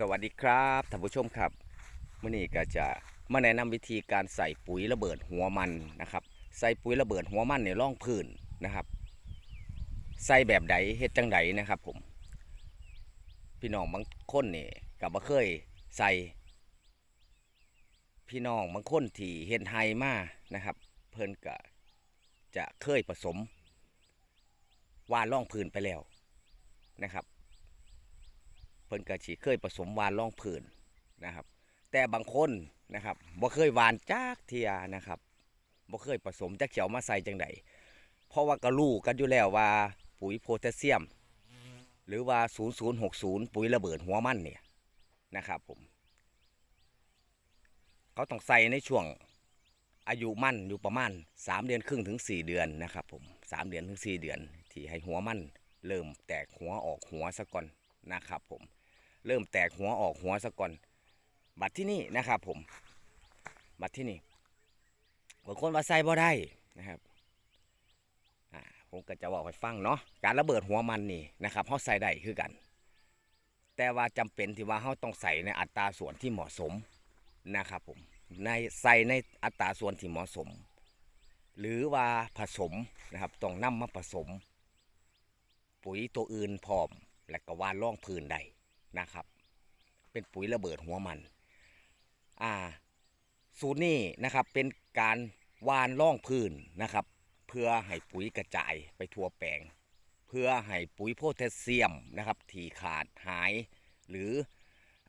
สวัสดีครับท่านผู้ชมครับมื่อนี้ก็จะมาแนะนำวิธีการใส่ปุ๋ยระเบิดหัวมันนะครับ ใส่ปุ๋ยระเบิดหัวมันในร่องพื้นนะครับ ใส่แบบใดเฮ็ดจังใดนะครับ ผม พี่น้องบางคนนี่กับบ่เคยใส่พี่น้องบางคนที่เฮ็ดไฮมานะครับ เพิ่นก็จะเคยผสมว่านร่องพื้นไปแล้วนะครับ เพิ่นก็สิเคยผสมวานร่องผืนนะครับ แต่บางคนนะครับบ่เคยวานจากเทียนะครับบ่เคยผสมจักเขียวมาใส่จังไดเพราะว่าก็รู้กันอยู่แล้วว่าปุ๋ยโพแทสเซียม หรือว่า 0060 ปุ๋ยระเบิดหัวมันเนี่ยนะครับผมเขาต้องใส่ในช่วงอายุมันอยู่ประมาณ 3 เดือนครึ่งถึง 4 เดือนนะครับผม3เดือนถึง 4 เดือน ที่ให้หัวมันเริ่มแตกหัวออกหัวซะก่อน นะครับผมเริ่มแตกหัวออกหัวซะก่อน บัดที่นี่นะครับผม บัดที่นี่บางคนว่าใส่บ่ได้นะครับผมก็จะบอกให้ฟังเนาะการระเบิดหัวมันนี่นะครับเขาใส่ได้คือกัน แต่ว่าจำเป็นที่ว่าเขาต้องใส่ในอัตราส่วนที่เหมาะสมนะครับผมในใส่ในอัตราส่วนที่เหมาะสม หรือว่าผสมนะครับต้องนำมาผสม ปุ๋ยตัวอื่นพร้อม และก็วานร่องพื้นได้นะครับ เป็นปุ๋ยระเบิดหัวมัน อ่า สูตรนี้นะครับเป็นการวานร่องพื้นนะครับ เพื่อให้ปุ๋ยกระจายไปทั่วแปลง เพื่อให้ปุ๋ยโพแทสเซียมนะครับ ที่ขาดหายหรือ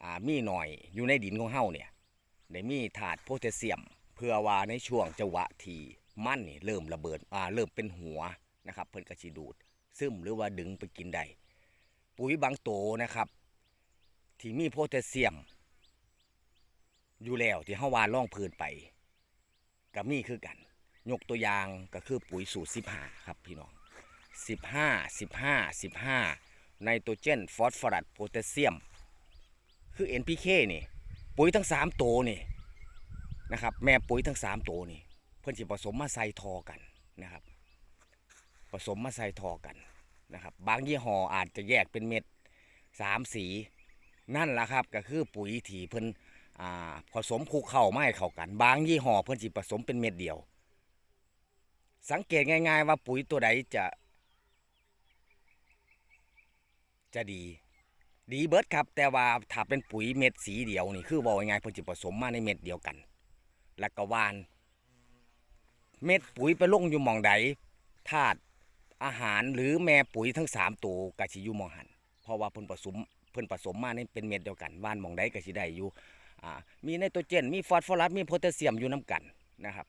อ่ามีหน่อยอยู่ในดินของเฮาเนี่ยได้มีถาดโพแทสเซียม เพื่อว่าในช่วงจังหวะที่มันนี่เริ่มระเบิดอ่าเริ่มเป็นหัวนะครับ เพิ่นกระชีดูด ซึมหรือว่าดึงไปกินได้ ปุ๋ยบางโตนะครับ ที่มีโพแทสเซียม อยู่แล้วที่เฮาวานล่องพื้นไปก็มีคือกัน ยกตัวอย่างก็คือปุ๋ยสูตร 15 ครับพี่น้อง 15 15 15 ไนโตรเจน ฟอสฟอรัสโพแทสเซียม คือ NPK นี่ ปุ๋ยทั้ง3ตัวนี่นะครับ แม่ปุ๋ยทั้ง3ตัวนี่ เพื่อนสิผสมมาใส่ทอกันนะครับ ผสมมาใส่ทอกัน นะครับ บางยี่ห้ออาจจะแยกเป็นเม็ดสามสี นั่นแหละครับก็คือปุ๋ยที่เพิ่นผสมคลุกเข้าไม่เข้ากัน บางยี่ห้อเพิ่นสิผสมเป็นเม็ดเดียว สังเกตง่าย ๆ ว่าปุ๋ยตัวใดจะ จะดี ดีเบิร์ดครับ แต่ว่าถ้าเป็นปุ๋ยเม็ดสีเดียวนี่คือบอกง่ายๆเพิ่นสิผสมมาในเม็ดเดียวกัน แล้วก็วาน เม็ดปุ๋ยไปลงอยู่หมองใดธาตุ อาหารหรือแม่ปุ๋ยทั้งสามตัวกะสิอยูมองหันเพราะว่าเพิ่นผสมเพิ่นผสมมาในเป็นเม็ดเดียวกันว่านมองใดก็สิได้อยู่มีไนโตรเจน มีฟอสฟอรัสมีโพแทสเซียมอยู่น้กันนะครับ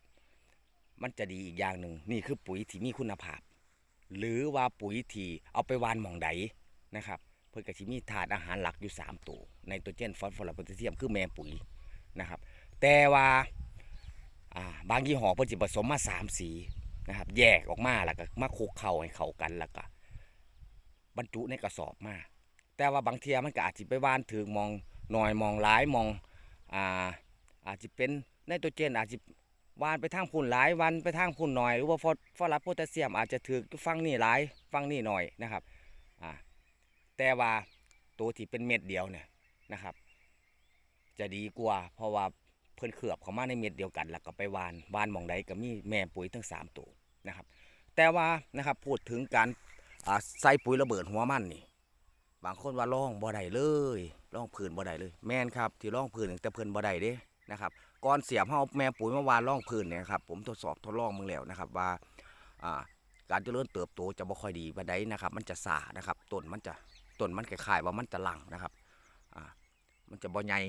มันจะดีอีกอย่างหนึ่งนี่คือปุ๋ยที่มีคุณภาพ หรือว่าปุ๋ยที่เอาไปหวานหมองใดนะครับ เพิ่นก็สิมีธาตุอาหารหลักอยู่สามตัวไนโตรเจนฟอสฟอรัสโพแทสเซียมคือแม่ปุ๋ยนะครับ แต่ว่าบางยี่ห้อเพิ่นสิผสมมาสามสี นะครับ แยกออกมาแล้วก็มาคุกเข้าให้เข้ากันแล้วก็บรรจุในกระสอบมา แต่ว่าบางเทียมันก็อาจจะไปว่านถึงมองหน่อยมองหลายมองอ่าอาจจะเป็นไนโตรเจนอาจจะวานไปทางพุ่นหลายวันไปทางพุ่นหน่อยหรือว่าฟอสฟอรัสโพแทสเซียมอาจจะถือฟังนี่หลายฟังนี่หน่อยนะครับอ่าแต่ว่าตัวที่เป็นเม็ดเดียวเนี่ยนะครับ จะดีกว่าเพราะว่า เพิ่นเขือบเข้ามาในเม็ดเดียวกันแล้วก็ไปวานวานมองใดก็มีแม่ปุ๋ยทั้งสามตัวนะครับแต่ว่านะครับพูดถึงการใส่ปุ๋ยระเบิดหัวมันนี่บางคนว่าล่องบ่ได้เลยล่องพื้นบ่ได้เลย แม่นครับที่ล่องพื้นแต่เพิ่อนบ่ได้เด้นะครับก่อนเสียบเฮาแม่ปุ๋ยมาวานล่องพื้นเนี่ยครับผมทดสอบทดลองมึงแล้วนะครับว่าการเจริญเติบโตจะบ่ค่อยดีปานใดนะครับ มันจะสานะครับต้นมันจะต้นมันคล้ายๆว่ามันจะหลังนะครับมันจะบ่ใหญ่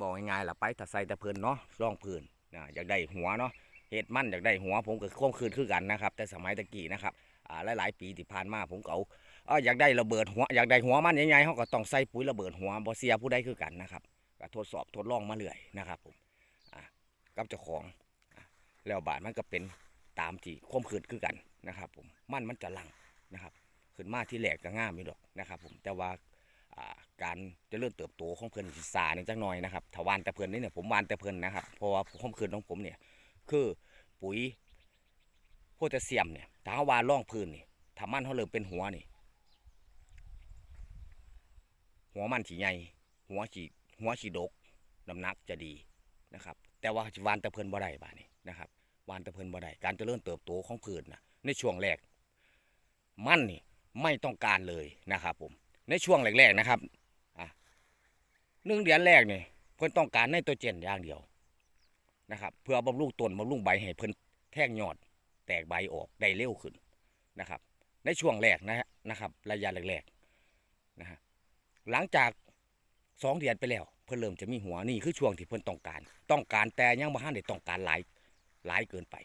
บอกง่ายๆล่ะไปถ้าใส่แต่เพิ่นเนาะล่องเพื้นอ่าอยากได้หัวเนาะเฮ็ดมันอยากได้หัวผมก็คงคืนคือกันนะครับ แต่สมัยตะกี้นะครับอ่าหลายๆปีที่ผ่านมาผมก็เอาเอออยากได้ระเบิดหัวอยากได้หัวมันใหญ่ๆเขาก็ต้องใส่ปุ๋ยระเบิดหัวบอเซียผู้ใดคือกันนะครับก็ทดสอบทดลองมาเรื่อยนะครับผมอะกับเจ้าของแล้วบาดมันก็เป็นตามที่ความขืดคือกันนะครับ ผมมันมันจะลังนะครับขึ้นมาที่แหลกก็ง่ามอยู่ดอกนะครับ ผมแต่ว่า การเจริ่มเติบโตของเพิ่นสิซาเนี่ยจักหน่อยนะครับถ้าวานแต่เพิ่นนี่เนี่ยผมวานแต่เพิ่นนะครับเพราะว่าความขืดของผมเนี่ยคือปุ๋ยโพแทสเซียมเนี่ยถ้าวานร่องพื้นนี่ถ้ามันเขาเริ่มเป็นหัวนี่ หัวมันถี่ใหญ่หัวฉีหัวฉีดกน้ำหนักจะดีนะครับ แต่ว่าวานแตะเพิ่นบ่ได้บ้านี้นะครับวานแตะเพิ่นบ่ได้การเจริญเติบโตของพืชนะในช่วงแรกมันนี่ไม่ต้องการเลยนะครับผม ในช่วงแรกๆนะครับอะหนึ่งเดือนแรกเนี่ยเพิ่นต้องการไนโตรเจนอย่างเดียวนะครับ เพื่อบำรุงต้นบำรุงใบให้เพิ่นแท่งยอดแตกใบออกได้เร็วขึ้นนะครับ ในช่วงแรกนะฮะนะครับ ระยะแรกๆนะฮะหลังจากสองเดือนไปแล้ว เพิ่นเริ่มจะมีหัวนี่คือช่วงที่เพิ่นต้องการ ต้องการแต่ยังบ่ทันได้ต้องการหลายหลายเกินไป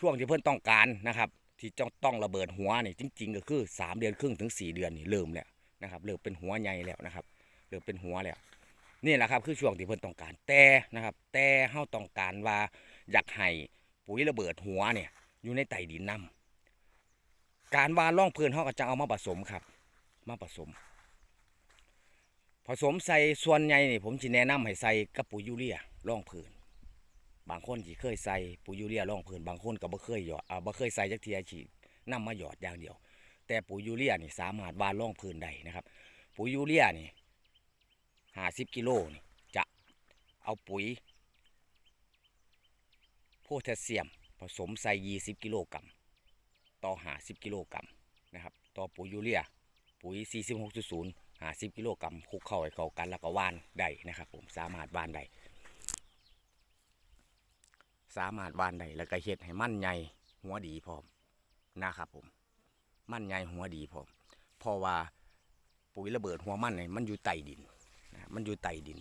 ช่วงที่เพิ่นต้องการนะครับ ที่ต้องต้องระเบิดหัวนี่จริง ๆ ก็คือ 3 เดือนครึ่งถึง 4 เดือนนี่เริ่มแล้ว นะครับเริ่มเป็นหัวใหญ่แล้วนะครับเริ่มเป็นหัวแล้วนี่แหละครับคือช่วงที่เพิ่นต้องการแต่นะครับ แต่เฮาต้องการว่าอยากให้ปุ๋ยระเบิดหัวเนี่ยอยู่ในไตดินน้ำการวานร่องพื้นเฮาก็จะเอามาผสมครับ มาผสม ผสมใส่ส่วนใหญ่นี่ผมสิแนะนำให้ใส่กับปุ๋ยยูเรียร่องพื้นบางคนที่เคยใส่ปุ๋ยยูเรียร่องพื้นบางคนก็บ่เคยหยอดอ่าบ่เคยใส่จักเทียฉีดนำมาหยอดอย่างเดียว แต่ปุ๋ยยูเรียนี่สามารถวานร่องพื้นได้นะครับ ปุ๋ยยูเรียนี่50กิโลนี่จะเอาปุ๋ยโพแทสเซียมผสมใส่20กิโลกรัมต่อ50กิโลกรัมนะครับต่อปุ๋ยยูเรียปุ๋ย46.0 50กิโลกรัมคลุกเข้าให้เข้ากันแล้วก็ว่านได้นะครับ ผมสามารถว่านได้สามารถว่านได้แล้วก็เฮ็ดให้มันใหญ่หัวดีพร้อมนะครับผม มันใหญ่หัวดีพร้อมเพราะว่าปุ๋ยระเบิดหัวมันเนี่ยมันอยู่ใต้ดินนะมันอยู่ใต้ดิน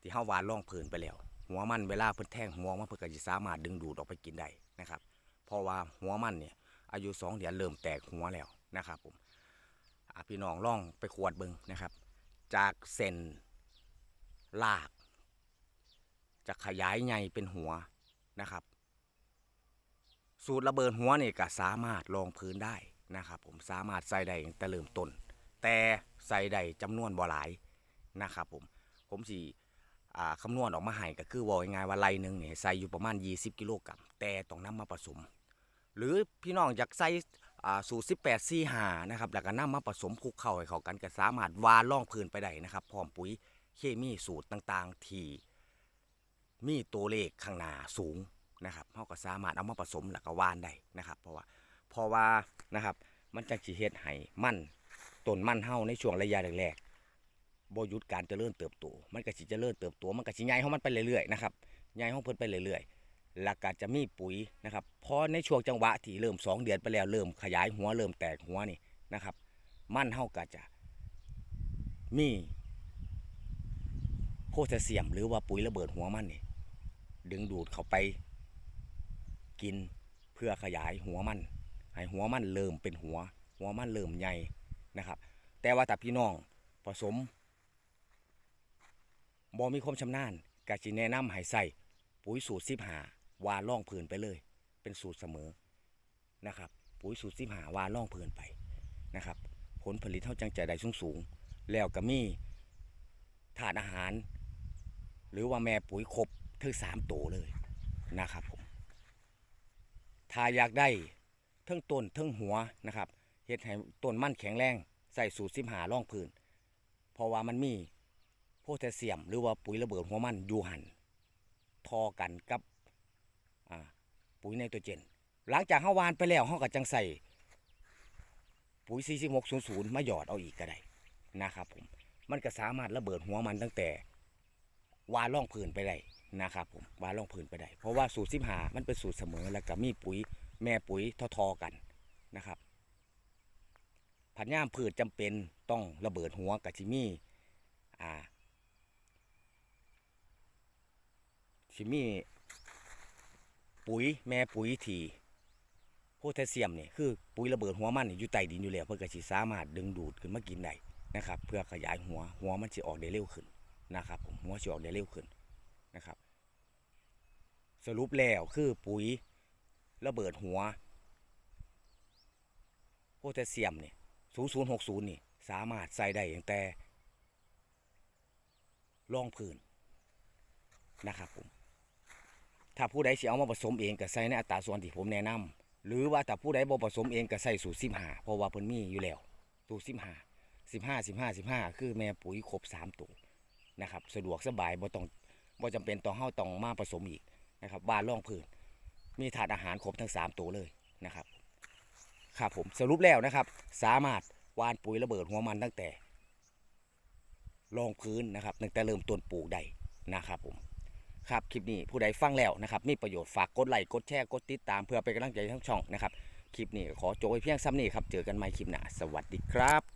ที่เฮาวานล่องเพลินไปแล้ว หัวมันเวลาเพิ่นแท่งหัวมันเพิ่นก็จะสามารถดึงดูดออกไปกินได้นะครับ เพราะว่าหัวมันเนี่ยอายุสองเดือนเริ่มแตกหัวแล้วนะครับผมอพี่น้องล่องไปขวดเบิงนะครับ จากเส้นลาก จะขยายใหญ่เป็นหัวนะครับ สูตรระเบิดหัวนี่ก็สามารถลองพื้นได้ นะครับผมสามารถใส่ได้ตั้งแต่เริ่มต้น แต่ใส่ได้จำนวนบ่หลายนะครับผมผมสิอ่าคำนวณออกมาให้ก็คือว่าง่ายว่าไรหนึ่งเนี่ยใส่อยู่ประมาณ 20 กิโลกรัมแต่ต้องนำมาผสม หรือพี่น้องอยากใส่อ่าสูตร18 4 5นะครับแล้วก็นำมาผสมคลุกเข้าให้เข้ากันก็สามารถวานล่องพื้นไปได้นะครับพร้อมปุ๋ยเคมีสูตรต่างๆ ที่มีตัวเลขข้างหน้าสูงนะครับเราก็สามารถเอามาผสมแล้วก็วานได้นะครับ เพราะว่า เพราะว่านะครับ มันจะสิเฮ็ดให้มันต้นมันเฮาในช่วงระยะแรกๆบ่หยุดการเจริญเติบโต มันก็สิเจริญเติบโต มันก็สิใหญ่ของมันไปเรื่อยๆนะครับใหญ่ของเพิ่นไปเรื่อยๆแล้วก็จะมีปุ๋ยนะครับพอในช่วงจังหวะที่เริ่ม 2 เดือนไปแล้วเริ่มขยายหัวเริ่มแตกหัวนี่นะครับ มันเฮาก็จะมีโพแทสเซียมหรือว่าปุ๋ยระเบิดหัวมันนี่ดึงดูดเข้าไปกินเพื่อขยายหัวมัน ให้หัวมันเริ่มเป็นหัว หัวมันเริ่มใหญ่นะครับ แต่ว่าถ้าพี่น้องผสมบ่มีความชำนาญก็สิแนะนำให้ใส่ปุ๋ยสูตรสิบหาวาล่องพื้นไปเลย เป็นสูตรเสมอนะครับ ปุ๋ยสูตรสิบหาวาล่องพื้นไปนะครับ ผลผลิตเท่าจังใจได้สูงสูงแล้วก็มีถาดอาหาร หรือว่าแม่ปุ๋ยครบถึงสามตัวเลยนะครับผมถ้าอยากได้ ทั้งต้นทั้งหัวนะครับเฮ็ดให้ต้นมันแข็งแรงใส่สูตรสิบหาล่องพื้นเพราะว่ามันมีโพแทสเซียม หรือว่าปุ๋ยระเบิดหัวมันอยู่หันทอกันกับปุ๋ยไนโตรเจน หลังจากเฮาวานไปแล้วเฮาก็จังใส่ปุ๋ย 4600 มาหยอดเอาอีกก็ได้นะครับผมมันก็สามารถระเบิดหัวมันตั้งแต่วานล่องพื้นไปได้นะครับผมวานล่องพื้นไปได้เพราะว่าสูตรสิบหามันเป็นสูตรเสมอแล้วก็มีปุ๋ย แม่ปุ๋ยทอๆกันนะครับผันย่ามพืชจำเป็นต้องระเบิดหัวกับจิมี่อ่าสิมี่ปุ๋ยแม่ปุ๋ยทีโพแทสเซียมเนี่ยคือปุ๋ยระเบิดหัวมันอยู่ใต้ดินอยู่แล้วเพื่อก็สิสามารถดึงดูดขึ้นมากินได้นะครับ เพื่อขยายหัวหัวมันจะออกได้เร็วขึ้นนะครับผมหัวจะออกได้เร็วขึ้นนะครับ สรุปแล้วคือปุ๋ย ระเบิดหัวโพแทสเซียมเนี่ย0060นี่ สามารถใส่ได้ตั้งแต่รองพื้นนะครับผมถ้าผู้ใดสิเอามาผสมเองก็ใส่ในอัตราส่วนที่ผมแนะนำหรือว่าถ้าผู้ใดบ่ผสมเองก็ใส่สูตรสิบห้าเพราะว่าเพิ่นมีอยู่แล้วสูตรสิบห้าสิบห้าสิบห้าสิบห้าคือแม่ปุ๋ยครบสามตัวนะครับ สะดวกสบายบ่ต้องบ่จำเป็นต้องเฮาต้องมาผสมอีกนะครับบ้านร่องพื้น มีถาดอาหารครบทั้งสามตัวเลยนะครับครับผมสรุปแล้วนะครับ สามารถวานปุ๋ยระเบิดหัวมันตั้งแต่รองพื้นนะครับตั้งแต่เริ่มต้นปลูกได้นะครับผมครับคลิปนี้ผู้ใดฟังแล้วนะครับมีประโยชน์ฝากกดไลค์กดแชร์กดติดตามเพื่อเป็นกำลังใจทั้งช่องนะครับคลิปนี้ขอจบไว้เพียงซ้ำนี้ครับเจอกันใหม่คลิปหน้าสวัสดีครับ